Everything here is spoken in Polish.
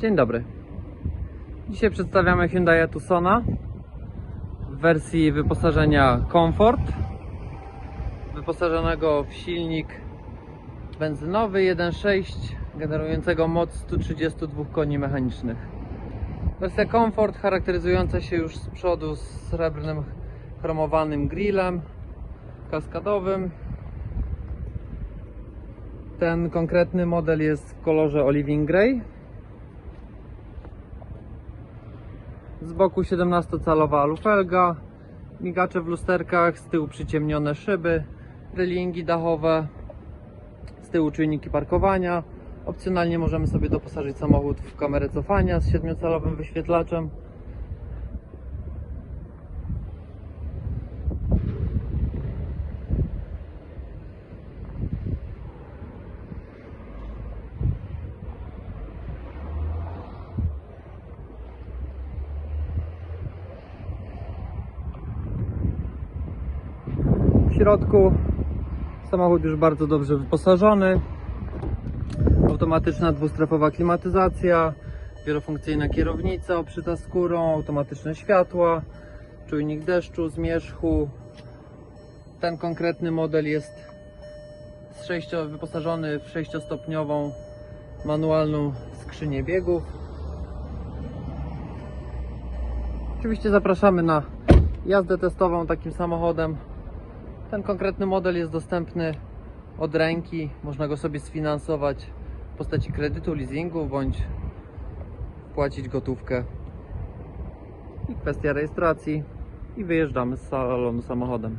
Dzień dobry. Dzisiaj przedstawiamy Hyundai Tucsona w wersji wyposażenia Comfort, wyposażonego w silnik benzynowy 1.6 generującego moc 132 koni mechanicznych. Wersja Comfort charakteryzująca się już z przodu srebrnym chromowanym grillem kaskadowym. Ten konkretny model jest w kolorze Oliving Grey. Z boku 17-calowa alufelga, migacze w lusterkach, z tyłu przyciemnione szyby, relingi dachowe, z tyłu czujniki parkowania. Opcjonalnie możemy sobie doposażyć samochód w kamerę cofania z 7-calowym wyświetlaczem. W środku samochód już bardzo dobrze wyposażony. Automatyczna dwustrefowa klimatyzacja, wielofunkcyjna kierownica obszyta skórą, automatyczne światła, czujnik deszczu, zmierzchu. Ten konkretny model jest z sześcio, wyposażony w sześciostopniową manualną skrzynię biegów. Oczywiście zapraszamy na jazdę testową takim samochodem. Ten konkretny model jest dostępny od ręki. Można go sobie sfinansować w postaci kredytu, leasingu bądź płacić gotówkę. I kwestia rejestracji i wyjeżdżamy z salonu samochodem.